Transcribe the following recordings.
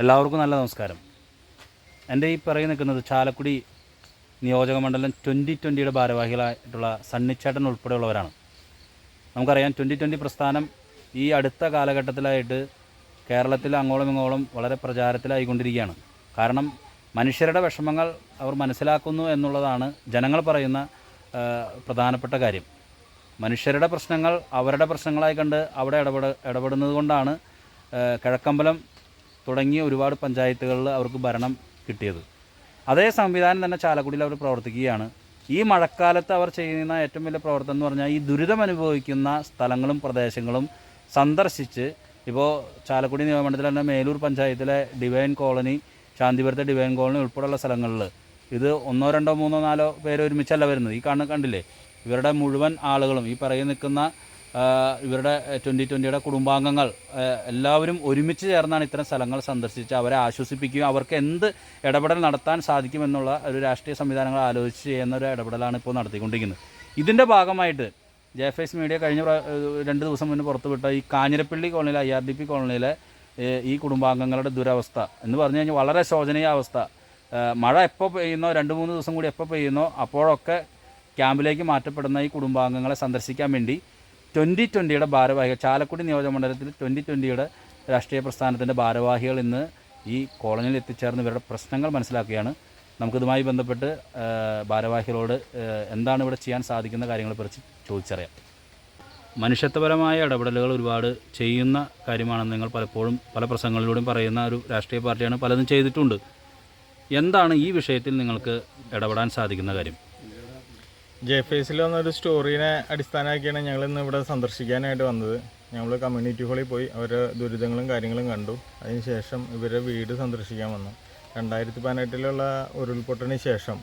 എല്ലാവർക്കും നല്ല നമസ്കാരം. എന്റെ ഈ പിറകെ നിൽക്കുന്നത് ചാലക്കുടി നിയോജക മണ്ഡലം ട്വന്റി ട്വന്റിയുടെ ഭാരവാഹികളായിട്ടുള്ള സണ്ണിച്ചേട്ടൻ ഉൾപ്പെടെയുള്ളവരാണ്. നമുക്കറിയാം ട്വന്റി ട്വന്റി പ്രസ്ഥാനം ഈ അടുത്ത കാലഘട്ടത്തിലായിട്ട് കേരളത്തിൽ അങ്ങോളം ഇങ്ങോളം വളരെ പ്രചാരത്തിലായിക്കൊണ്ടിരിക്കുകയാണ്. കാരണം മനുഷ്യരുടെ വിഷമങ്ങൾ അവർ മനസ്സിലാക്കുന്നു എന്നുള്ളതാണ് ജനങ്ങൾ പറയുന്ന പ്രധാനപ്പെട്ട കാര്യം. മനുഷ്യരുടെ പ്രശ്നങ്ങൾ അവരുടെ പ്രശ്നങ്ങളായി കണ്ട് അവിടെ ഇടപെട ഇടപെടുന്നത് കൊണ്ടാണ് കിഴക്കമ്പലം തുടങ്ങിയ ഒരുപാട് പഞ്ചായത്തുകളിൽ അവർക്ക് ഭരണം കിട്ടിയത്. അതേ സംവിധാനം തന്നെ ചാലക്കുടിയിൽ അവർ പ്രവർത്തിക്കുകയാണ്. ഈ മഴക്കാലത്ത് അവർ ചെയ്യുന്ന ഏറ്റവും വലിയ പ്രവർത്തനം എന്ന് പറഞ്ഞാൽ ഈ ദുരിതം അനുഭവിക്കുന്ന സ്ഥലങ്ങളും പ്രദേശങ്ങളും സന്ദർശിച്ച് ഇപ്പോൾ ചാലക്കുടി നിയമമണ്ഡലത്തിൽ തന്നെ മേലൂർ പഞ്ചായത്തിലെ ഡിവൈൻ കോളനി ശാന്തിപുരത്തെ ഡിവൈൻ കോളനി ഉൾപ്പെടെയുള്ള സ്ഥലങ്ങളിൽ ഇത് ഒന്നോ രണ്ടോ മൂന്നോ നാലോ പേര് ഒരുമിച്ചല്ല വരുന്നത്. ഈ കാണുന്ന കണ്ടില്ലേ? ഇവരുടെ മുഴുവൻ ആളുകളും ഈ പറയി നിൽക്കുന്ന ഇവരുടെ ട്വന്റി ട്വന്റിയുടെ കുടുംബാംഗങ്ങൾ എല്ലാവരും ഒരുമിച്ച് ചേർന്നാണ് ഇത്തരം സ്ഥലങ്ങൾ സന്ദർശിച്ച് അവരെ ആശ്വസിപ്പിക്കുകയും അവർക്ക് എന്ത് ഇടപെടൽ നടത്താൻ സാധിക്കുമെന്നുള്ള ഒരു രാഷ്ട്രീയ സംവിധാനങ്ങൾ ആലോചിച്ച് ചെയ്യുന്ന ഒരു ഇടപെടലാണ് ഇപ്പോൾ നടത്തിക്കൊണ്ടിരിക്കുന്നത്. ഇതിന്റെ ഭാഗമായിട്ട് ജെ എഫ് എസ് മീഡിയ കഴിഞ്ഞ രണ്ട് ദിവസം മുന്നേ പുറത്തുവിട്ട ഈ കാഞ്ഞിരപ്പള്ളി കോളനിയിലെ ഐ ആർ ഡി പി കോളനിയിലെ ഈ കുടുംബാംഗങ്ങളുടെ ദുരവസ്ഥ എന്ന് പറഞ്ഞു കഴിഞ്ഞാൽ വളരെ ശോചനീയ അവസ്ഥ. മഴ എപ്പോൾ പെയ്യുന്നോ രണ്ട് മൂന്ന് ദിവസം കൂടി എപ്പോൾ പെയ്യുന്നോ അപ്പോഴൊക്കെ ക്യാമ്പിലേക്ക് മാറ്റപ്പെടുന്ന ഈ കുടുംബാംഗങ്ങളെ സന്ദർശിക്കാൻ വേണ്ടി ട്വന്റി ട്വന്റിയുടെ ഭാരവാഹികൾ ചാലക്കുടി നിയോജകമണ്ഡലത്തിൽ ട്വന്റി ട്വന്റിയുടെ രാഷ്ട്രീയ പ്രസ്ഥാനത്തിന്റെ ഭാരവാഹികൾ ഇന്ന് ഈ കോളനിയിൽ എത്തിച്ചേർന്ന് ഇവരുടെ പ്രശ്നങ്ങൾ മനസ്സിലാക്കുകയാണ്. നമുക്കിതുമായി ബന്ധപ്പെട്ട് ഭാരവാഹികളോട് എന്താണ് ഇവിടെ ചെയ്യാൻ സാധിക്കുന്ന കാര്യങ്ങളെക്കുറിച്ച് ചോദിച്ചറിയാം. മനുഷ്യത്വപരമായ ഇടപെടലുകൾ ഒരുപാട് ചെയ്യുന്ന കാര്യമാണെന്ന് നിങ്ങൾ പലപ്പോഴും പല പ്രസംഗങ്ങളിലൂടെയും പറയുന്ന ഒരു രാഷ്ട്രീയ പാർട്ടിയാണ് പലതും ചെയ്തിട്ടുണ്ട്. എന്താണ് ഈ വിഷയത്തിൽ നിങ്ങൾക്ക് ഇടപെടാൻ സാധിക്കുന്ന കാര്യം? ജെ ഫേസിൽ വന്നൊരു സ്റ്റോറീനെ അടിസ്ഥാനമാക്കിയാണ് ഞങ്ങൾ ഇന്ന് ഇവിടെ സന്ദർശിക്കാനായിട്ട് വന്നത്. ഞങ്ങൾ കമ്മ്യൂണിറ്റി ഹാളിൽ പോയി അവരെ ദുരിതങ്ങളും കാര്യങ്ങളും കണ്ടു. അതിനുശേഷം ഇവരെ വീട് സന്ദർശിക്കാൻ വന്നു. രണ്ടായിരത്തി പതിനെട്ടിലുള്ള ഉരുൾപൊട്ടലിന് ശേഷം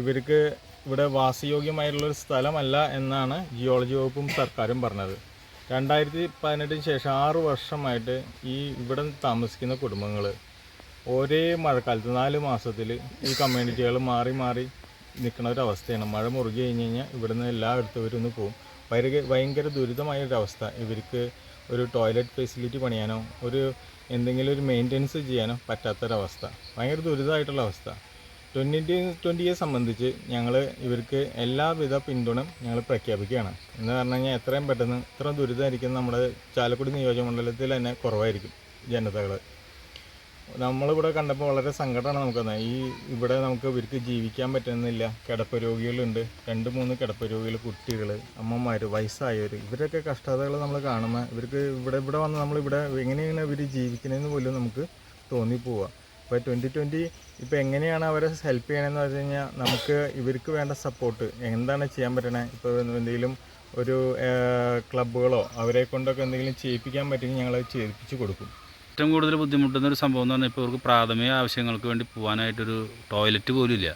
ഇവർക്ക് ഇവിടെ വാസയോഗ്യമായിട്ടുള്ളൊരു സ്ഥലമല്ല എന്നാണ് ജിയോളജി വകുപ്പും സർക്കാരും പറഞ്ഞത്. രണ്ടായിരത്തി പതിനെട്ടിന് ശേഷം ആറ് വർഷമായിട്ട് ഈ ഇവിടെ താമസിക്കുന്ന കുടുംബങ്ങൾ ഒരേ മഴക്കാലത്ത് നാല് മാസത്തിൽ ഈ കമ്മ്യൂണിറ്റികൾ മാറി മാറി നിൽക്കുന്ന ഒരു അവസ്ഥയാണ് മഴ മുറുകി കഴിഞ്ഞ് കഴിഞ്ഞാൽ ഇവിടുന്ന് എല്ലായിടത്തും ഇവരൊന്ന് പോകും ഭയങ്കര ഭയങ്കര ദുരിതമായ ഒരു അവസ്ഥ ഇവർക്ക് ഒരു ടോയ്ലറ്റ് ഫെസിലിറ്റി പണിയാനോ ഒരു എന്തെങ്കിലും ഒരു മെയിന്റനൻസ് ചെയ്യാനോ പറ്റാത്തൊരവസ്ഥ. ഭയങ്കര ദുരിതമായിട്ടുള്ള അവസ്ഥ ട്വന്റി ട്വന്റിയെ സംബന്ധിച്ച് ഞങ്ങൾ ഇവർക്ക് എല്ലാവിധ പിന്തുണ ഞങ്ങൾ പ്രഖ്യാപിക്കുകയാണ്. എന്ന് പറഞ്ഞു കഴിഞ്ഞാൽ എത്രയും പെട്ടെന്ന് ഇത്ര ദുരിതമായിരിക്കും നമ്മുടെ ചാലക്കുടി നിയോജകമണ്ഡലത്തിൽ തന്നെ കുറവായിരിക്കും ജനതകൾ നമ്മളിവിടെ കണ്ടപ്പോൾ വളരെ സങ്കടമാണ് നമുക്ക് തന്നെ ഈ ഇവിടെ നമുക്ക് ഇവർക്ക് ജീവിക്കാൻ പറ്റുന്നില്ല. കിടപ്പ് രോഗികളുണ്ട് രണ്ട് മൂന്ന് കിടപ്പ് രോഗികൾ കുട്ടികൾ അമ്മമാർ വയസ്സായവർ ഇവരൊക്കെ കഷ്ടതകൾ നമ്മൾ കാണുമ്പോൾ ഇവർക്ക് ഇവിടെ ഇവിടെ വന്ന് നമ്മളിവിടെ എങ്ങനെയാണ് ഇവർ ജീവിക്കുന്നതെന്ന് പോലും നമുക്ക് തോന്നിപ്പോവുക ഇപ്പോൾ ട്വന്റി ട്വന്റി ഇപ്പോൾ എങ്ങനെയാണ് അവരെ ഹെൽപ്പ് ചെയ്യണമെന്ന് പറഞ്ഞു കഴിഞ്ഞാൽ നമുക്ക് ഇവർക്ക് വേണ്ട സപ്പോർട്ട് എന്താണ് ചെയ്യാൻ പറ്റണേ? ഇപ്പോൾ എന്തെങ്കിലും ഒരു ക്ലബ്ബുകളോ അവരെ കൊണ്ടൊക്കെ എന്തെങ്കിലും ചെയ്യിപ്പിക്കാൻ പറ്റുമെങ്കിൽ ഞങ്ങൾ ചെയ്യിപ്പിച്ച് കൊടുക്കും. ഏറ്റവും കൂടുതൽ ബുദ്ധിമുട്ടുന്ന ഒരു സംഭവം എന്ന് പറഞ്ഞാൽ ഇപ്പോൾ ഇവർക്ക് പ്രാഥമിക ആവശ്യങ്ങൾക്ക് വേണ്ടി പോകാനായിട്ടൊരു ടോയ്ലറ്റ് പോലും ഇല്ല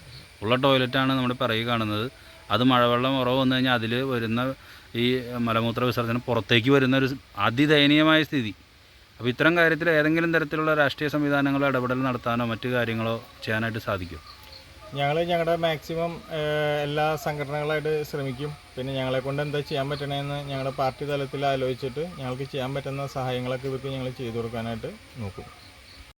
ഉള്ള ടോയ്ലറ്റാണ് നമ്മുടെ പിറകെ കാണുന്നത്. അത് മഴവെള്ളം ഉറവ് വന്നു കഴിഞ്ഞാൽ അതിൽ വരുന്ന ഈ മലമൂത്ര വിസർജനം പുറത്തേക്ക് വരുന്ന ഒരു അതിദയനീയമായ സ്ഥിതി. അപ്പോൾ ഇത്തരം കാര്യത്തിൽ ഏതെങ്കിലും തരത്തിലുള്ള രാഷ്ട്രീയ സംവിധാനങ്ങളോ ഇടപെടൽ നടത്താനോ മറ്റു കാര്യങ്ങളോ ചെയ്യാനായിട്ട് സാധിക്കും ഞങ്ങൾ ഞങ്ങളുടെ മാക്സിമം എല്ലാ സംഘടനകളായിട്ട് ശ്രമിക്കും. പിന്നെ ഞങ്ങളെ കൊണ്ട് എന്താ ചെയ്യാൻ പറ്റണേന്ന് ഞങ്ങളുടെ പാർട്ടി തലത്തിൽ ആലോചിച്ചിട്ട് ഞങ്ങൾക്ക് ചെയ്യാൻ പറ്റുന്ന സഹായങ്ങളൊക്കെ ഇവർക്ക് ഞങ്ങൾ ചെയ്തു കൊടുക്കാനായിട്ട് നോക്കും.